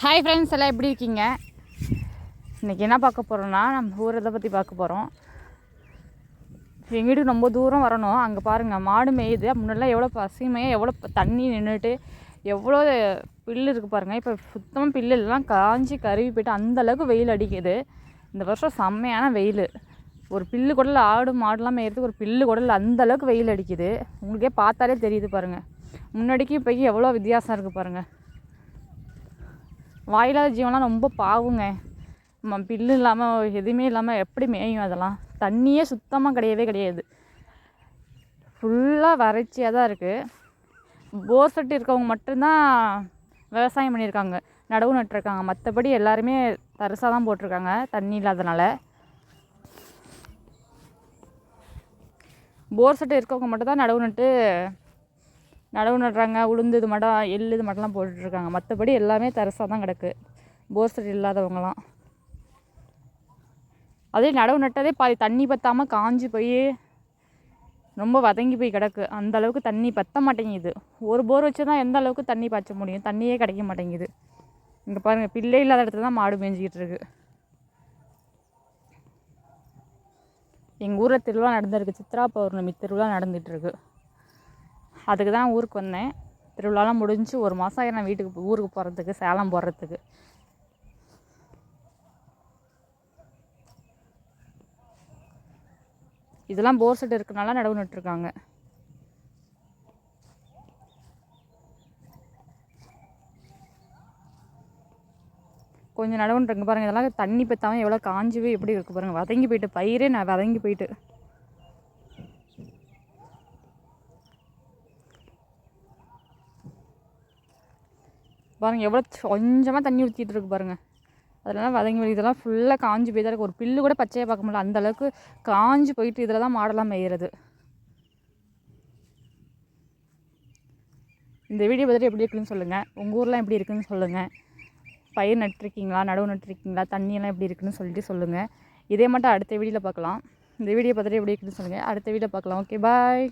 Hi friends எல்லாம் எப்படி இருக்கீங்க? இன்றைக்கி என்ன பார்க்க போகிறோன்னா நம்ம ஊரை இதை பற்றி பார்க்க போகிறோம் எங்கள் வீட்டுக்கு ரொம்ப தூரம் வரணும். அங்கே பாருங்கள் மாடு மேயுது. முன்னெல்லாம் எவ்வளோ பசுமையாக எவ்வளோ தண்ணி நின்றுட்டு எவ்வளோ பில்லு இருக்குது பாருங்கள் இப்போ சுத்தமாக பில்லு எல்லாம் காஞ்சி கருவி போயிட்டு அந்தளவுக்கு வெயில் அடிக்குது. இந்த வருஷம் செம்மையான வெயில். ஒரு பில்லு கூட ஆடு மாடுலாம் மேயறதுக்கு ஒரு பில்லு கூட அந்தளவுக்கு வெயில் அடிக்குது. உங்களுக்கே பார்த்தாலே தெரியுது பாருங்கள் முன்னாடிக்கு இப்போக்கி எவ்வளோ வித்தியாசம் இருக்குது பாருங்கள் வாயிலாத ஜீவன்லாம் ரொம்ப பாவுங்க. ம பில்லு இல்லாமல் எதுவுமே இல்லாமல் எப்படி மேயும் அதெல்லாம்? தண்ணியே சுத்தமாக கிடையவே கிடையாது. ஃபுல்லாக வறட்சியாக தான் இருக்குது போர் செட்டு இருக்கவங்க மட்டும்தான் விவசாயம் பண்ணியிருக்காங்க. நடவு நட்டுருக்காங்க. மற்றபடி எல்லாருமே தரிசாக தான் போட்டிருக்காங்க தண்ணி இல்லாதனால. போர் செட்டு இருக்கவங்க மட்டும்தான் நடவு நட்டு நடவு நடுறாங்க உளுந்து இது மடம் எள்ளு இது மட்டம்லாம் போட்டுட்ருக்காங்க. மற்றபடி எல்லாமே தரசாக தான் கிடக்கு. போர் செட் இல்லாதவங்களாம் அதே நடவு நட்டதே பாதி தண்ணி பற்றாமல் காஞ்சி போய் ரொம்ப வதங்கி போய் கிடக்கு. அந்த அளவுக்கு தண்ணி பற்ற மாட்டேங்குது. ஒரு போர் வச்சு தான் எந்த அளவுக்கு தண்ணி பாய்ச்ச முடியும்? தண்ணியே கிடைக்க மாட்டேங்குது. இங்கே பாருங்கள் பிள்ளை இல்லாத இடத்துல தான் மாடு மேய்ஞ்சிக்கிட்டு இருக்கு எங்கள் ஊரில் திருவிழா நடந்திருக்கு. சித்ரா பௌர்ணமி திருவிழா நடந்துகிட்ருக்கு. அதுக்கு தான் ஊருக்கு வந்தேன். திருவிழாலாம் முடிஞ்சு ஒரு மாதம் ஆகிடும் நான் வீட்டுக்கு ஊருக்கு போகிறதுக்கு சேலம் போடுறதுக்கு இதெல்லாம் போர் செட் இருக்கனால நடவு நட்டுருக்காங்க. கொஞ்சம் நடவுன்றிருங்க பாருங்கள் இதெல்லாம் தண்ணி பற்றாமல் எவ்வளோ காஞ்சி எப்படி இருக்குது பாருங்கள் வதங்கி போயிட்டு பயிரே நான் வதங்கி போயிட்டு. பாருங்கள் எவ்வளோ கொஞ்சமாக தண்ணி ஊற்றிட்டு இருக்கு பாருங்கள் அதெல்லாம் வதங்கி போய் இதெல்லாம் ஃபுல்லாக காஞ்சி போய் தான் இருக்குது ஒரு பில்லு கூட பச்சையாக பார்க்க முடியல. அந்த அளவுக்கு காஞ்சி போயிட்டு இதில் தான் மாடெல்லாம் மேயிறது. இந்த வீடியோ பார்த்துட்டு எப்படி இருக்குன்னு சொல்லுங்கள் உங்கள் ஊர்லாம் எப்படி இருக்குன்னு சொல்லுங்கள் பயிர் நட்டிருக்கீங்களா? நடவு நட்டிருக்கீங்களா? தண்ணியெல்லாம் எப்படி இருக்குன்னு சொல்லிட்டு சொல்லுங்கள் இதே மட்டும் அடுத்த வீடியோவில் பார்க்கலாம். இந்த வீடியோ பார்த்துட்டு எப்படி இருக்குன்னு சொல்லுங்கள் அடுத்த வீடியோ பார்க்கலாம். Okay bye